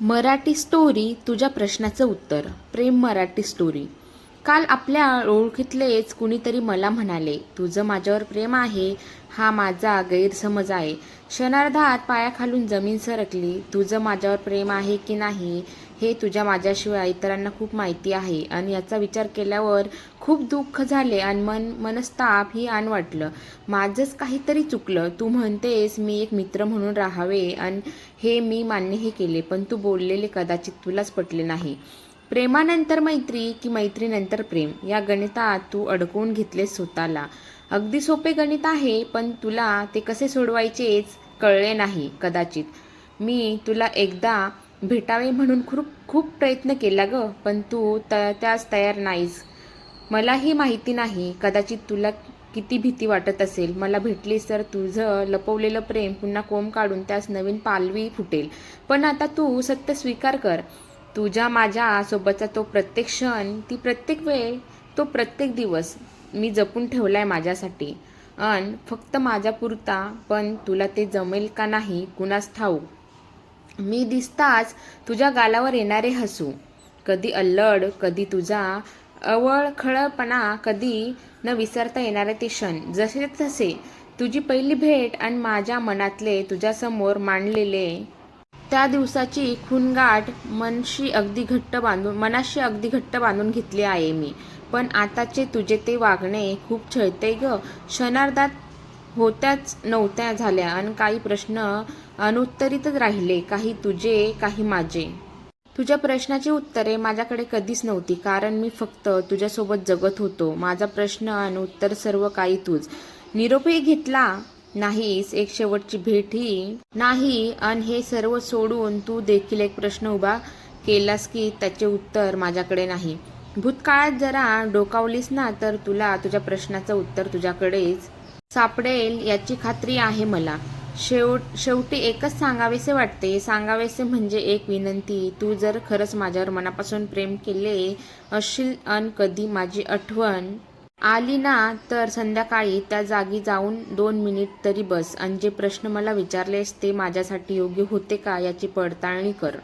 Marathi story तुझ्या प्रश्नाचं उत्तर. प्रेम मराठी स्टोरी काल आपल्या ओळखीतलेच कुणीतरी मला म्हणाले तुझं माझ्यावर प्रेम आहे. हा माझा गैरसमज आहे. क्षणार्धात पायाखालून जमीन सरकली. तुझं माझ्यावर प्रेम आहे की नाही? हे तुझ्या माझ्याशिवाय इतरांना खूप माहिती आहे. आणि याचा विचार केल्यावर खूप दुःख झाले आणि मन मनस्ताप ही आण वाटलं. माझंच काहीतरी चुकलं. तू म्हणतेस मी एक मित्र म्हणून राहावे आणि हे मी मान्यही केले पण तू बोललेले कदाचित तुलाच पटले नाही. प्रेमानंतर मैत्री की मैत्रीनंतर प्रेम? या गणितात तू अडकवून घेतलेस स्वतःला. अगदी सोपे गणित आहे पण तुला ते कसे सोडवायचेच कळले नाही कदाचित. मी तुला एकदा भेटावे म्हणून खूप खूप प्रयत्न केला ग पण तू त त्यास तयार नाहीस. मलाही माहिती नाही कदाचित तुला किती भीती वाटत असेल. मला भेटलीस तर तुझं लपवलेलं प्रेम पुन्हा कोंब काढून त्यास नवीन पालवी फुटेल. पण आता तू सत्य स्वीकार कर. तुझ्या माझ्या सोबतचा तो प्रत्येक क्षण ती प्रत्येक वेळ तो प्रत्येक दिवस मी जपून ठेवला आहे माझ्यासाठी. अन फक्त माझ्यापुरता पण तुला ते जमेल का नाही कुणास ठाऊक. मी दिसताच तुझ्या गालावर येणारे हसू. कधी अल्लड कधी तुझा अवळखळपणा कधी न विसरता येणारे ते क्षण. जसे तसे तुझी पहिली भेट आणि माझ्या मनातले तुझ्यासमोर मांडलेले त्या दिवसाची खूनगाठ मनशी अगदी घट्ट बांधून मनाशी अगदी घट्ट बांधून घेतली आहे मी. पण आताचे तुझे ते वागणे खूप छळते ग. क्षणार्धात होत्याच नव्हत्या झाल्या आणि काही प्रश्न अनुत्तरितच राहिले. काही तुझे काही माझे. तुझ्या प्रश्नाची उत्तरे माझ्याकडे कधीच नव्हती कारण मी फक्त तुझ्यासोबत जगत होतो. माझा प्रश्न आणि उत्तर सर्व काही तूच. निरोपही घेतला नाहीस एक शेवटची भेटही नाही आणि हे सर्व सोडून तू देखील एक प्रश्न उभा केलास की त्याचे उत्तर माझ्याकडे नाही. भूतकाळात जरा डोकावलीस ना तर तुला तुझ्या प्रश्नाचं उत्तर तुझ्याकडेच सापडेल याची खात्री आहे मला. शेवट शेवटी एकच सांगावेसे वाटते. सांगावेसे म्हणजे एक विनंती. तू जर खरंच माझ्यावर मनापासून प्रेम केले असशील अन कधी माझी आठवण आली ना तर संध्याकाळी त्या जागी जाऊन दोन मिनिट तरी बस. आणि जे प्रश्न मला विचारलेस ते माझ्यासाठी योग्य होते का याची पडताळणी कर.